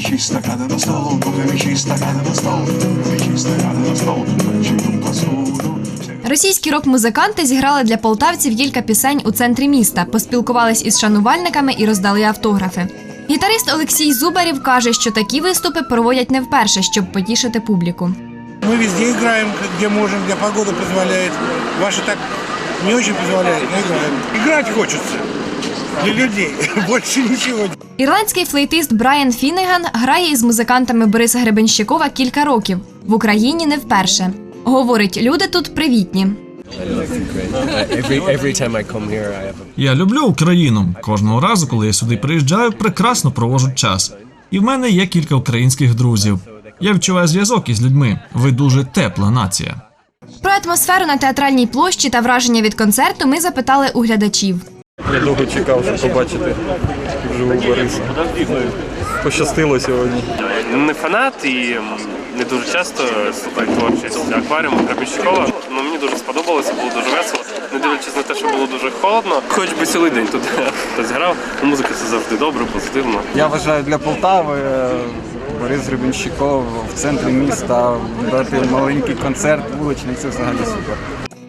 мічі стакани на стол, поки мічі стакани на стол, мічі стакани на стол, вечіром посуду. Російські рок-музиканти зіграли для полтавців кілька пісень у центрі міста, поспілкувались із шанувальниками і роздали автографи. Гітарист Олексій Зубарів каже, що такі виступи проводять не вперше, щоб потішити публіку. Мы везде играем, где можем, где погода позволяет. Ваши так не очень позволяют, но играем. Играть хочется для людей, больше ничего. Ірландський флейтист Брайан Фіннеган грає із музикантами Бориса Гребенщикова кілька років. В Україні не вперше. Говорить, люди тут привітні. Я люблю Україну. Кожного разу, коли я сюди приїжджаю, прекрасно проводжу час. І в мене є кілька українських друзів. Я відчуваю зв'язок із людьми. Ви дуже тепла нація. Про атмосферу на театральній площі та враження від концерту ми запитали у глядачів. Я довго чекав, щоб побачити вживу Бориса. Пощастило сьогодні. не фанат і не дуже часто слухаю творчість акваріуму Крапівщикова. Ну мені дуже сподобалося, було дуже весело. Не дивлячись на те, що було дуже холодно. Хоч би цілий день тут хтось грав. Ну, Музика це завжди добре, позитивно. Я вважаю для Полтави е, Борис Гребенщиков в центрі міста дати маленький концерт вуличний. Це взагалі супер.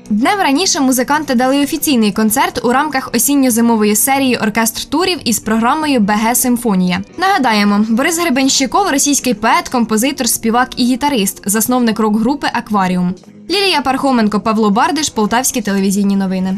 Днем раніше музиканти дали офіційний концерт у рамках осінньо-зимової серії оркестр турів із програмою БГ Симфонія. Нагадаємо, Борис Гребенщиков російський поет, композитор, співак і гітарист, засновник рок-групи Акваріум. Лілія Пархоменко, Павло Бардиш, Полтавські телевізійні новини.